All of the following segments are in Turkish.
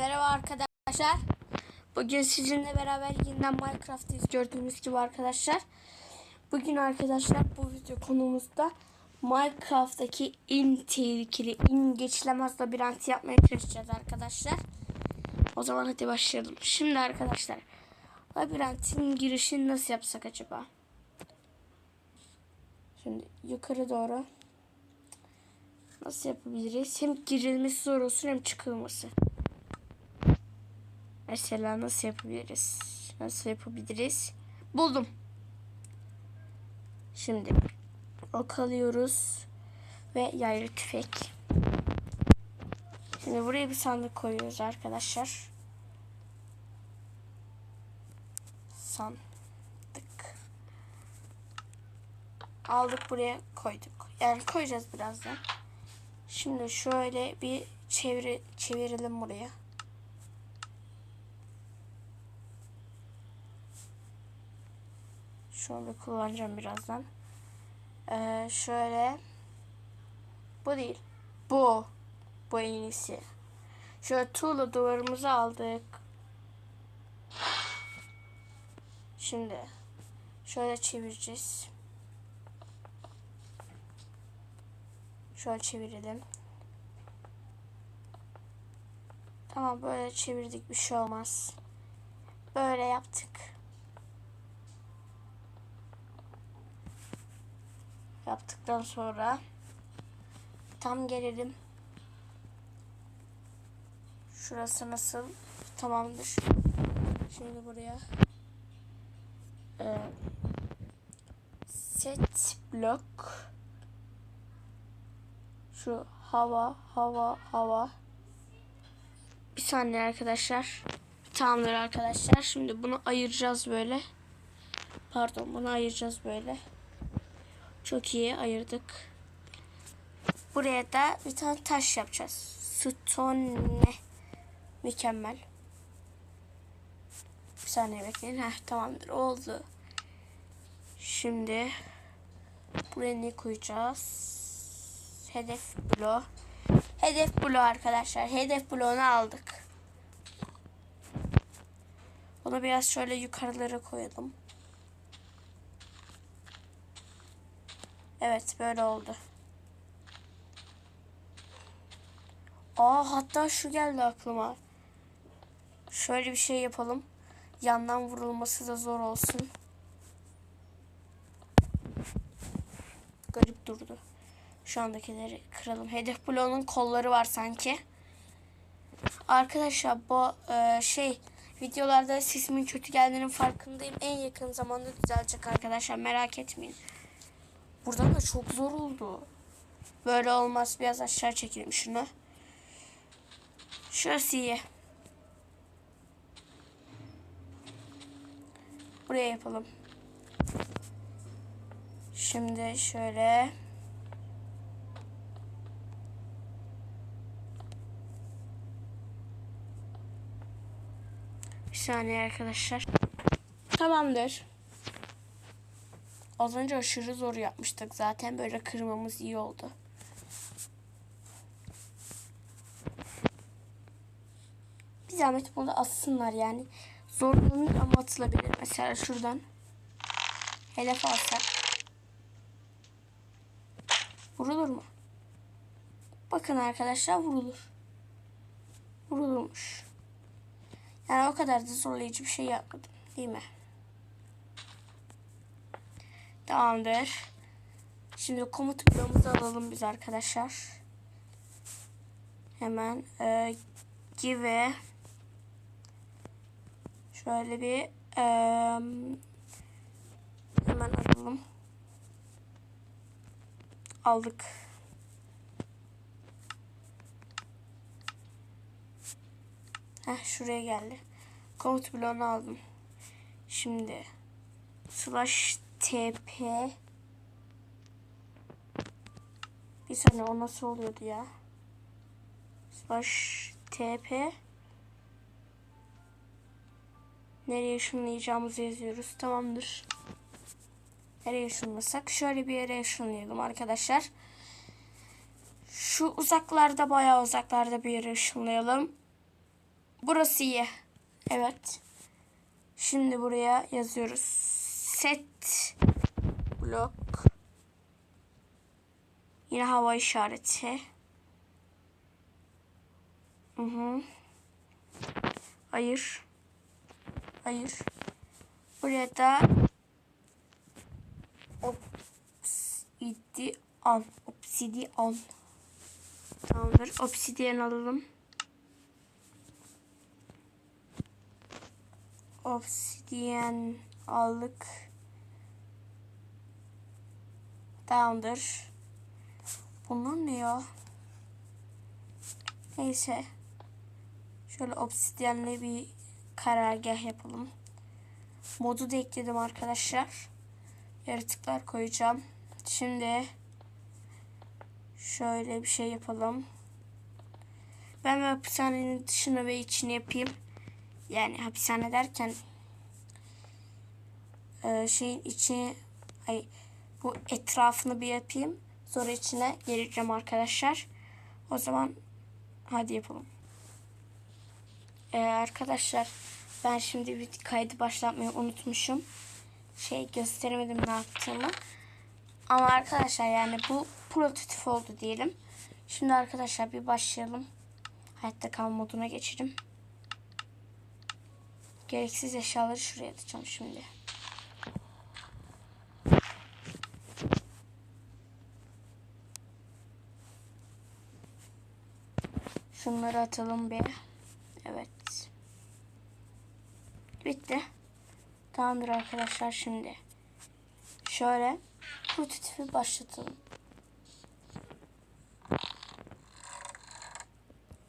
Merhaba arkadaşlar. Bugün sizinle beraber yeniden Minecraft'tayız gördüğünüz gibi arkadaşlar. Bugün arkadaşlar bu video konumuzda Minecraft'taki en tehlikeli, en geçilemez labirenti yapmaya çalışacağız arkadaşlar. O zaman hadi başlayalım. Şimdi arkadaşlar labirentin girişini nasıl yapsak acaba? Şimdi yukarı doğru nasıl yapabiliriz? Hem girilmesi zor olsun hem çıkılması. Mesela nasıl yapabiliriz? Nasıl yapabiliriz? Buldum. Şimdi ok alıyoruz ve yaylı tüfek. Şimdi buraya bir sandık koyuyoruz arkadaşlar. Sandık. Aldık buraya koyduk. Yani koyacağız birazdan. Şimdi şöyle bir çeviri çevirelim buraya. Şöyle kullanacağım birazdan. Ee, şöyle. Bu değil. Bu. Bu en iyisi. Şöyle tuğla duvarımızı aldık. Şimdi şöyle çevireceğiz. Şöyle çevirelim. Tamam böyle çevirdik bir şey olmaz. Böyle yaptık. Yaptıktan sonra tam gelelim. Şurası nasıl? Tamamdır. Şimdi buraya. E, set blok şu hava hava hava. Bir saniye arkadaşlar. Tamamdır arkadaşlar. Şimdi bunu ayıracağız böyle. Pardon bunu ayıracağız böyle çok iyi ayırdık buraya da bir tane taş yapacağız stone mükemmel bir saniye bekleyin Heh, tamamdır oldu şimdi buraya ne koyacağız hedef bloğu. Hedef bloğu arkadaşlar. Hedef bloğunu aldık. Bunu biraz şöyle yukarılara koyalım. Evet böyle oldu. Aa hatta şu geldi aklıma. Şöyle bir şey yapalım. Yandan vurulması da zor olsun. Garip durdu. Şu andakileri kıralım. Hedef bloğunun kolları var sanki. Arkadaşlar bu e, şey videolarda sesimin kötü geldiğinin farkındayım. En yakın zamanda düzelecek arkadaşlar. Merak etmeyin. Buradan da çok zor oldu. Böyle olmaz. Biraz aşağı çekelim şunu. Şurası iyi. Buraya yapalım. Şimdi şöyle Bir saniye arkadaşlar. Tamamdır. Az önce aşırı zor yapmıştık zaten. Böyle kırmamız iyi oldu. Bir zahmet bunu atsınlar yani. Zorlanır ama atılabilir. Mesela şuradan. Hedef alsak. Vurulur mu? Bakın arkadaşlar vurulur. Vurulurmuş. Yani o kadar da zorlayıcı bir şey yapmadım. Değil mi? Tamamdır. Şimdi komut bloğumuzu alalım biz arkadaşlar. Hemen e, give şöyle bir e, hemen alalım. Aldık. Heh, şuraya geldi. Komut bloğunu aldım. Şimdi slash tp bir saniye o nasıl oluyordu ya? Slash tp nereye ışınlayacağımızı yazıyoruz. Tamamdır. Nereye ışınlasak? Şöyle bir yere ışınlayalım arkadaşlar. Şu uzaklarda bayağı uzaklarda bir yere ışınlayalım. Burası iyi. Evet. Şimdi buraya yazıyoruz. Set blok. Yine hava işareti. Hı hı. Hayır. Hayır. Buraya da obsidian. Obsidian. Tamamdır. Obsidian alalım. Obsidian aldık. Tamamdır. Bunlar ne ya? Neyse. Şöyle obsidianle bir karargah yapalım. Modu da ekledim arkadaşlar. Yaratıklar koyacağım. Şimdi şöyle bir şey yapalım. Ben hapishanenin dışını ve içini yapayım. Yani hapishane derken e, şeyin içi ay bu etrafını bir yapayım. Sonra içine geleceğim arkadaşlar. O zaman hadi yapalım. Ee, arkadaşlar ben şimdi bir kaydı başlatmayı unutmuşum. Şey gösteremedim ne yaptığımı. Ama arkadaşlar yani bu prototip oldu diyelim. Şimdi arkadaşlar bir başlayalım. Hayatta kalma moduna geçelim. Gereksiz eşyaları şuraya atacağım şimdi. Şunları atalım bir. Evet. Bitti. Tamamdır arkadaşlar şimdi. Şöyle prototipi başlatalım.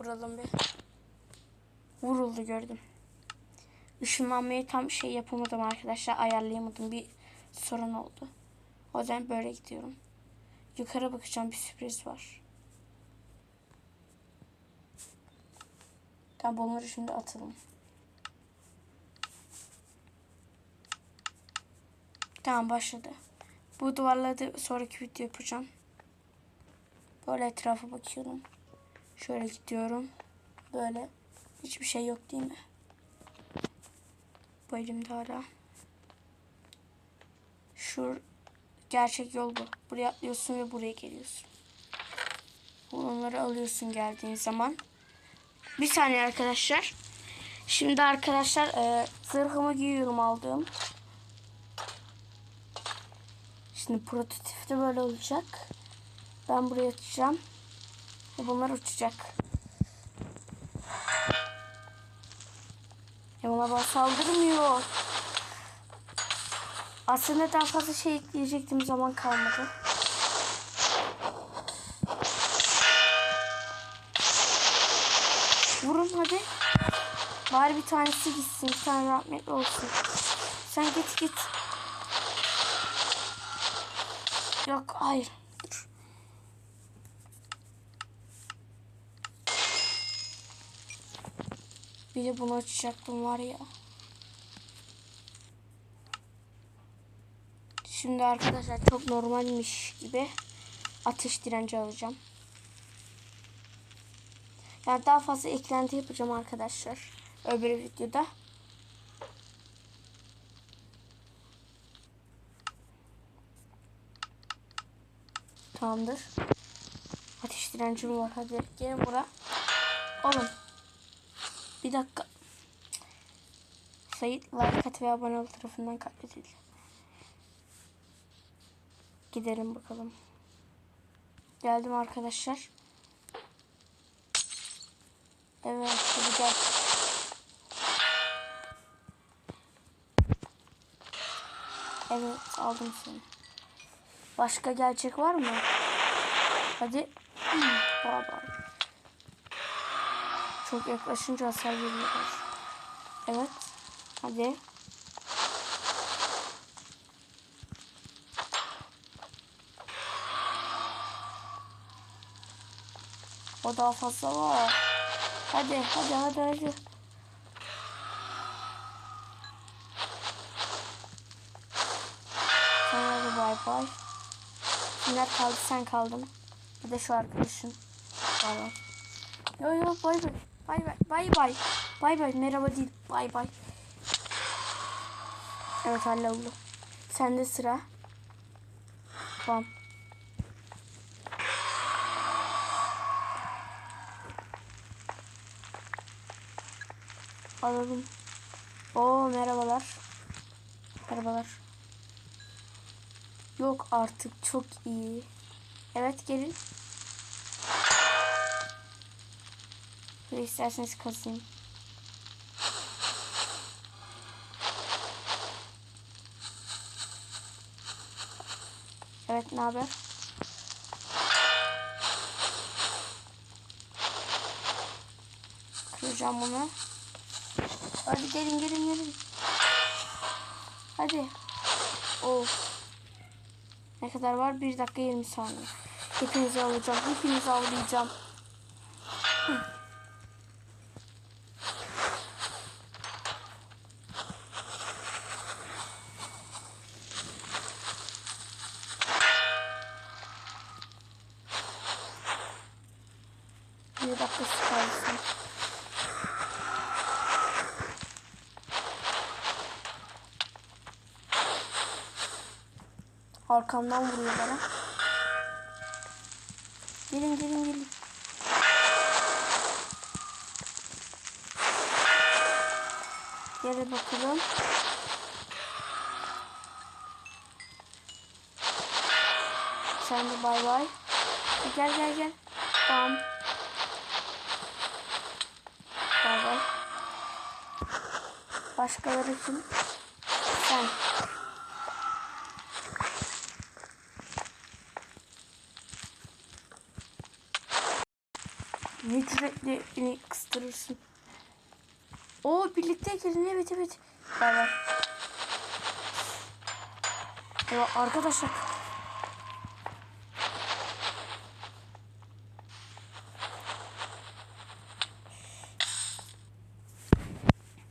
Vuralım bir. Vuruldu gördüm. Işınlanmayı tam şey yapamadım arkadaşlar. Ayarlayamadım. Bir sorun oldu. O yüzden böyle gidiyorum. Yukarı bakacağım. Bir sürpriz var. Tamam bunları şimdi atalım. Tamam başladı. Bu duvarları da sonraki video yapacağım. Böyle etrafa bakıyorum. Şöyle gidiyorum. Böyle. Hiçbir şey yok değil mi? Bu elimde hala. Şu gerçek yol bu. Buraya atlıyorsun ve buraya geliyorsun. Bunları alıyorsun geldiğin zaman. Bir saniye arkadaşlar. Şimdi arkadaşlar e, zırhımı giyiyorum aldığım. Şimdi prototip de böyle olacak. Ben buraya atacağım. Ve bunlar uçacak. Ya bana bana saldırmıyor. Aslında daha fazla şey ekleyecektim zaman kalmadı. Hadi. Bari bir tanesi gitsin. Bir tane rahmetli olsun. Sen git git. Yok hayır. Bir de bunu açacaktım var ya. Şimdi arkadaşlar çok normalmiş gibi ateş direnci alacağım. Yani daha fazla eklenti yapacağım arkadaşlar. Öbür videoda. Tamamdır. Ateş direncim var. Hadi gelin bura. Oğlum. Bir dakika. Sayit like at ve abone ol tarafından katledildi. Gidelim bakalım. Geldim arkadaşlar. Evet gel. Evet aldım seni. Başka gerçek var mı? Hadi. Baba. Çok yaklaşınca hasar veriyorlar. Evet. Hadi. O daha fazla var. Hadi hadi hadi hadi. Sana bay bay. Kimler kaldı sen kaldın. Bir de şu arkadaşın. Bay. Yo yo bay bay. Bay bay. Bay bay. Bay bay. Merhaba değil. Bay bay. Evet halloldu. Sende sıra. Bam. Alalım. Oo merhabalar. Merhabalar. Yok artık çok iyi. Evet gelin. Böyle isterseniz kazayım. Evet ne haber? Kıracağım bunu. Hadi gelin gelin gelin. Hadi. Of. Ne kadar var? 1 dakika 20 saniye. Hepinizi alacağım. Hepinizi avlayacağım. Bir dakika kalsın. Arkamdan vuruyor bana. Gelin gelin gelin. Yere bakalım. Sen de bay bay. E, Gel gel gel. Tamam. Bay bay. Başkaları kim? Sen. Ne cüretle beni kıstırırsın. Oo birlikte gelin evet evet. Bay. Ya arkadaşlar.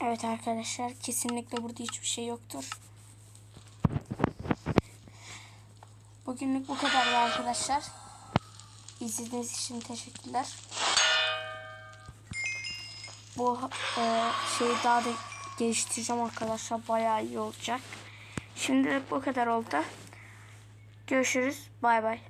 Evet arkadaşlar kesinlikle burada hiçbir şey yoktur. Bugünlük bu kadar arkadaşlar. İzlediğiniz için teşekkürler. Bu e, şeyi daha da geliştireceğim arkadaşlar. Bayağı iyi olacak. Şimdilik bu kadar oldu. Görüşürüz. Bay bay.